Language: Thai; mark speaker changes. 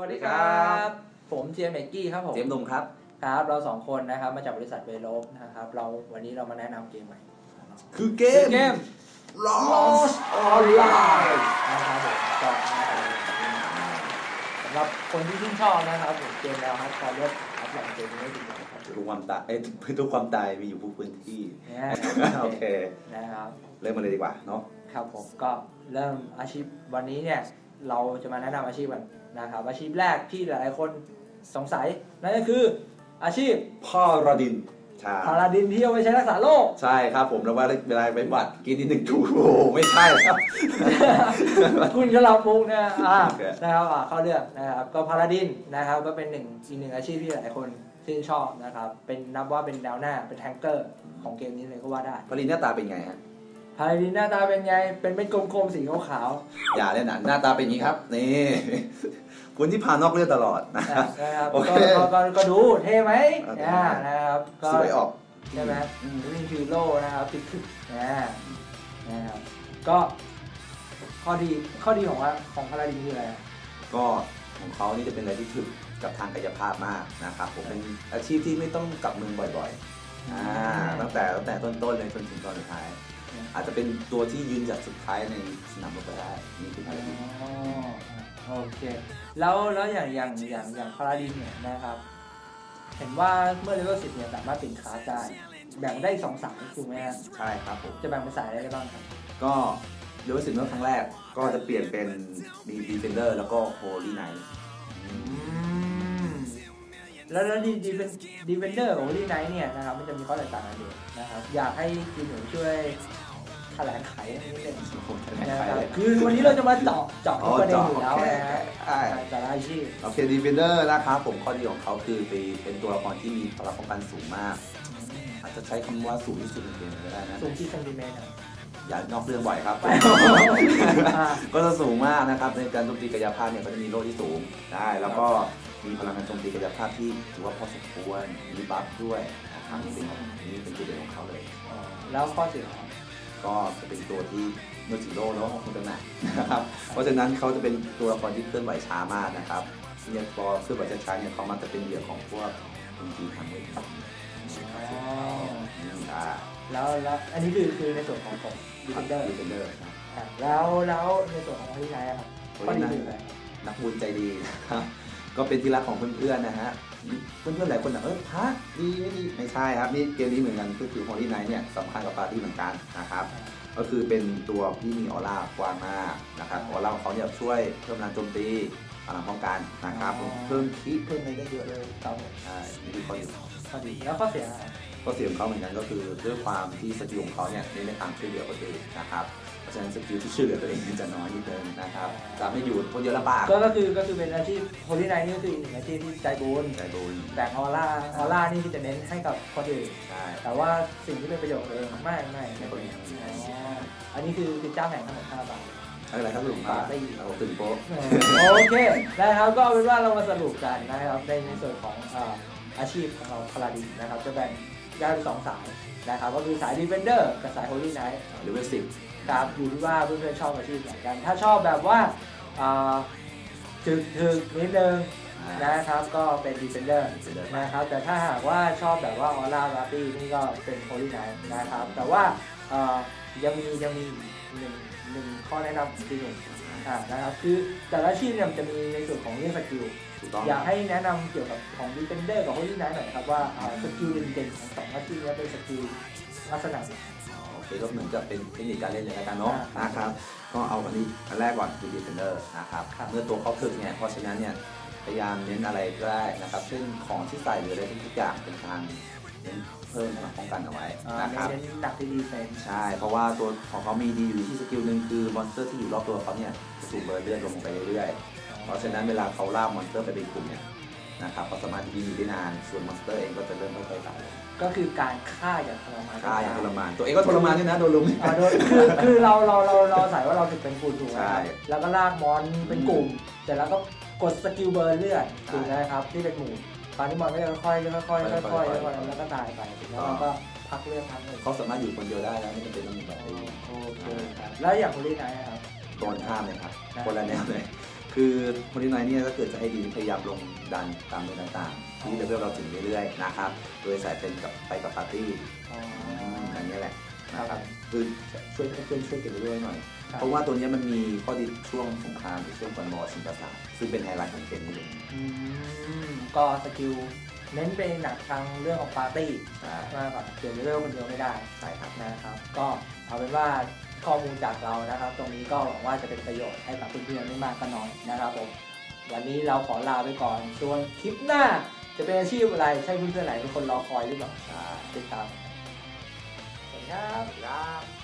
Speaker 1: วัสดีครับ ผมเจมส์เมกกี้ครับผม
Speaker 2: เจมส์หนุ่มครับ
Speaker 1: ครับ เราสองคนนะครับมาจากบริษัทเวโลบนะครับ เราวันนี้เรามาแนะนำเกมใหม่
Speaker 2: คือเกม
Speaker 1: เกม
Speaker 2: Lost Online
Speaker 1: นะครับผมก็สำหรับคนที่ชื่นชอบนะครับผมเกมแนวฮาร์ดคอร์เลือกรับรองเกมนี้ไม่ผิดหวังครับ
Speaker 2: ทุกความตายเอ้ยทุกความตายมีอยู่ผู้พื้นที่
Speaker 1: เนี่ย
Speaker 2: โอเค
Speaker 1: นะครับ
Speaker 2: เริ่มมาเลยดีกว่าเนาะ
Speaker 1: ครับผมก็เริ่มอาชีพวันนี้เนี่ย เราจะมาแนะนำอาชีพกันนะครับอาชีพแรกที่หลายๆคนสงสัยนั่นก็คืออาชีพ
Speaker 2: พ่อรอดินใช่
Speaker 1: พาราดินที่เอาไปใช้รักษาโรค
Speaker 2: ใช่ครับผมแล้วว่าเวลาไปบัตรกินนิดหนึ่งถูกโอ้โหไม่ใช่ครับ
Speaker 1: คุณก็เรามุกนะอ่า
Speaker 2: โอเค
Speaker 1: นะครับอ่าเข้าเรื่องนะครับก็พาราดินนะครับก็เป็นหนึ่งอีกหนึ่งอาชีพที่หลายคนชื่นชอบนะครับเป็นนับว่าเป็นแนวหน้าเป็นแทงเกอร์ของเกมนี้เลยก็ว่าได้
Speaker 2: พลินหน้าตาเป็นไงฮะ
Speaker 1: พาราดินหน้าตาเป็นไง เป็นเม็ดกลมๆสีขาว
Speaker 2: อย่าเลยนะหน้าตาเป็นอย่างนี้ครับ นี่ คุณที่พานอกเลือดตลอดนะ
Speaker 1: ๆ
Speaker 2: ครับ
Speaker 1: นะครับ
Speaker 2: โอเค
Speaker 1: ก็ก็ก็ก็ดูเท่ไหม
Speaker 2: โอเค
Speaker 1: อ่านะครับก็
Speaker 2: สวยออก
Speaker 1: ใช่ไหมอืม นี่คือโล่นะครับติดคึกนะนะครับก็ข้อดีข้อดีของว่าของพาราดินคืออะไรอะ
Speaker 2: ก็ของเขานี่จะเป็นอะไรที่ถึกกับทางกายภาพมากนะครับผมเป็นอาชีพที่ไม่ต้องกลับมือบ่อยๆอ่าตั้งแต่ตั้งแต่ต้นๆเลยจนถึงตอนสุดท้าย อาจจะเป็นตัวที่ยืนหยัดสุดท้ายในสนามรบก็ได้นี่คือ
Speaker 1: อ๋
Speaker 2: ภารกิจ
Speaker 1: อโอเคแล้วแล้วอย่างอย่างอย่างอย่างพาราดินเนี่ยนะครับ เห็นว่าเมื่อเลเวลสิบเนี่ยสามารถเปลี่ยนคลาสได้แบ่งได้สองสายถูกไหมฮะ
Speaker 2: ใช่ครับผม
Speaker 1: จะแบ่งเป็นสายอะไรได้บ้างครับ
Speaker 2: ก็เดี๋ยวสิบเมื่อครั้งแรกก็จะเปลี่ยนเป็นมีดีเฟนเดอร์แล้วก็โฮลี่ไนท์
Speaker 1: อืม แล้วแล้วดีดีเป็นดีเวนเดอร์ของลีไนท์เนี่ยนะครับมันจะมีข้อแตกต่างกันอยู่นะครับอยากให้คุณหนูช่วยแถลงไขนิดนึง
Speaker 2: ผมจะ
Speaker 1: นะ
Speaker 2: ได้
Speaker 1: ค
Speaker 2: ใคร
Speaker 1: รับ
Speaker 2: เลย
Speaker 1: คือวันนี้เราจะมาเจาะเจาะ
Speaker 2: อ๋อ
Speaker 1: ประเด็น
Speaker 2: เจาะ
Speaker 1: อยู่แล้ว
Speaker 2: โอเค
Speaker 1: นะฮะ
Speaker 2: ใช่
Speaker 1: แต่ละอาชีพ
Speaker 2: โอเคดีเฟนเดอร์นะครับผมข้อดีของเขาคือไปเป็นตัวละครที่มีพลังป้องกันสูงมาก อาจจะใช้คำว่าสูงที่สุดในเกมก็ได้นะ
Speaker 1: สูงที่เซนติเมตรครับ
Speaker 2: อย่านอกเรื่องบ่อยครับ
Speaker 1: อ่า
Speaker 2: ก็จะสูงมากนะครับในการโจมตีกายภาพเนี่ยก็จะมีโล่ที่สูงได้แล้วก็ มีพลังการโจมตีกายภาพที่ถือว่าพอสมควรมีบัฟด้วยนะครับนี่เป็นนี่เป็นจุดเด่นของเขาเลย
Speaker 1: อ๋อแล้วข้อเสียครับ
Speaker 2: ก็จะเป็นตัวที่เมื่อถึงโล่แล้วคงจะหนักนะครับเพราะฉะนั้นเขาจะเป็นตัวละครที่เคลื่อนไหวช้ามากนะครับเนี่ยพอเคลื่อนไหวช้าๆเนี่ยเขามักจะเป็นเหยื่อของพวกคนจีนทางเวที
Speaker 1: อ๋อ
Speaker 2: อ่า
Speaker 1: แล้วแล้วอันนี้คือคือในส่วนของผมดีเฟนเดอร์
Speaker 2: ดีเฟนเดอร์ครับ
Speaker 1: แล้วแล้วในส่วนของที่ไหนอะครับข้อดีคืออะไร
Speaker 2: นักบุญใจดีนะครับ ก็เป็นที่รักของเพื่อนๆนะฮะเพื่อนๆหลายคนอะเออพักดีไม่ดีไม่ใช่ครับนี่เกมนี้เหมือนกันก็คือฮอลลี่ไนท์เนี่ยสำคัญกับปาร์ตี้เหมือนกันนะครับก็คือเป็นตัวที่มีออร่ากว้างมากนะครับออร่าของเขาเนี่ยช่วยเพิ่มพลังโจมตีพลังป้องกันนะครับเพิ่มคีเพิ่มอะไรได้เยอะเลย
Speaker 1: ครับผม
Speaker 2: ใช่นี่คือข้อดี
Speaker 1: ข้อดีแล้วข้อเสียอะ
Speaker 2: ก็เสียของเขาเหมือนกันก็คือด้วยความที่สกิลของเขาเนี่ยเน้นในทางช่วยเหลือคนอื่นนะครับเพ ราะฉะนั้นสกิลที่ช่วยเหลือตัวเองจะน้อยนิดนึงนะครับจะไม่อยู่คนเดียวลำบาก
Speaker 1: ก็ก็คือก็คือเป็นอาชีพโฮลี่ไนท์นี่ก็คืออีกหนึ่งอาชีพที่ใจบุญ
Speaker 2: ใจบุญ
Speaker 1: แต่ออร่าออร่านี่ที่จะเน้นให้กับคนอื่น
Speaker 2: ใช่
Speaker 1: แต่ว่าสิ่งที่เป็นประโยชน์กับตัวเองไม่ไม่ไม่เป็นอ๋ออันนี้คือคือเจ้าแห่งขนมห้าบาท
Speaker 2: อะไรครับลุงป้าเราตื่นโป๊ะ
Speaker 1: โอเคนะครับก็เอาเป็นว่าเรามาสรุปกันนะครับในในส่วนของอ่าอาชีพของเราพาราดินนะครับจะแบ่งได้เป็นสองสายนะครับก็คือสายดีเฟนเดอร์กับสายโฮลี่ไนท์
Speaker 2: หรือเป็นสิบ
Speaker 1: ครับอยู่ที่ว่าเพื่อนๆชอบอาชีพไหนกัน ถ้าชอบแบบว่าอ่าถึกถึกนิดนึงนะครับก็เป็นดีเฟนเดอร์
Speaker 2: เป็นเดิน
Speaker 1: นะครับแต่ถ้าหากว่าชอบแบบว่าออร่าราตี้นี่ก็เป็นโฮลี่ไนท์นะครับ แต่ว่าเอ่อยังมียังมีหนึ่งหนึ่งข้อแนะนำอีกทีหนึ่งอ่านะครับคือแต่ละอาชีพเนี่ยมันจะมีในส่วนของเรื่องสกิล
Speaker 2: ถูกต้อง
Speaker 1: อยากให้แนะนำเกี่ยวกับของดีเฟนเดอร์กับโฮลี่ไนท์หน่อยครับว่าอ่าสกิลเด่นๆของสองอาชีพนี้เป็นสกิลลักษณะ ไหน
Speaker 2: โอเคก็เหมือนกับเป็นเทคนิคการเล่นเลยแล้วกันเนาะ
Speaker 1: อ่าน
Speaker 2: นะครับ ก็เอาอันนี้อันแรกก่อนคือดีเฟนเดอร์นะครับ
Speaker 1: ครับ
Speaker 2: เมื่อตัวเขาถึกเนี่ยเพราะฉะนั้นเนี่ยพยายามเน้นอะไรก็ได้นะครับเช่นของที่ใส่หรืออะไรทุกอย่างเป็นการเน้นเพิ่มพลังป้องกันเอาไว้
Speaker 1: อ่า
Speaker 2: นะครับ
Speaker 1: เน้นหนักที่ดีเฟน
Speaker 2: ใช่ เพราะว่าตัวของเขามีดีอยู่ที่สกิลหนึ่งคือมอนสเตอร์ที่อยู่รอบตัวเขาเนี่ยจะถูกเบิร์นเลือดลงไปเรื่อยๆ เพราะฉะนั้นเวลาเขาล่ามอนสเตอร์ไปเป็นกลุ่มเนี่ยนะครับเขาสามารถยืนอยู่ได้นาน ส่วนมอนสเตอร์เองก็จะเริ่มค่อยๆตายลง
Speaker 1: ก็คือการฆ่าอย่างทรมาน
Speaker 2: ฆ่าอย่างทรมาน ตัวเองก็ทรมานด้วยนะโดนลุม
Speaker 1: อ่าโดยคือคือเราเราเราเราใส่ว่าเราถึงเป็นกลุ่มถูกไหม
Speaker 2: ใช่
Speaker 1: แล้วก็ลากมอนเป็นกลุ่มเสร็จแล้วก็กดสกิลเบิร์นเลือด
Speaker 2: ใช่
Speaker 1: ถูกไหมครับที่เป็นหมู่ตอนนี้มอนก็จะค่อยๆค่อยๆค่อยๆ
Speaker 2: ค่
Speaker 1: ค่
Speaker 2: อย
Speaker 1: อย
Speaker 2: ๆ
Speaker 1: ๆแล้วก็ตายไปแล้วเราก็พักเลือดพักเลย
Speaker 2: เขาสามารถอยู่คนเดียวได้แล้วไม่จำเป็นต้องมีแบบ
Speaker 1: โอ
Speaker 2: ตี
Speaker 1: เคครับแล้วอย่างคุณลีไนท์ครับ
Speaker 2: โดนข้ามเลยครับคนละแนวเลย คือโฮลี่ไนท์เนี่ยถ้าเกิดจะให้ดีพยายามลงดันตามเรื่องต่างๆ ที่เลเวลเราถึงเรื่อยๆนะครับโดยใส่เป็นกับไปกับปาร์ตี้
Speaker 1: อ๋อ
Speaker 2: อันนี้แหละนะค
Speaker 1: ครั
Speaker 2: รับบคือช่วยให้เพื่อนช่วยเก็บไว้ด้วยหน่อย
Speaker 1: ครับ
Speaker 2: เพราะว่าตัวเนี้ยมันมีข้อดีช่วงสงครามหรือช่วงก่อนมอสิงประสาทซึ่งเป็นไฮไลท์ของเกมนี้เลย
Speaker 1: อืมก็สกิลเน้นไปหนักทางเรื่องของปาร์ตี้
Speaker 2: ใช่
Speaker 1: มากกว่าเกี่ยวกับเรื่องคนเดียวไม่ได้
Speaker 2: ใช่ครับ
Speaker 1: นะครับ ก็เอาเป็นว่า ข้อมูลจากเรานะครับ ตรงนี้ก็หวังว่าจะเป็นประโยชน์ให้กับเพื่อนๆไม่มากก็น้อยนะครับผมวันนี้เราขอลาไปก่อนส่วนคลิปหน้าจะเป็นอาชีพอะไรใช่เพื่อนๆไหนเป็นคนรอคอยหรือเปล่าติดตามสวัสดีครับ
Speaker 2: ครับ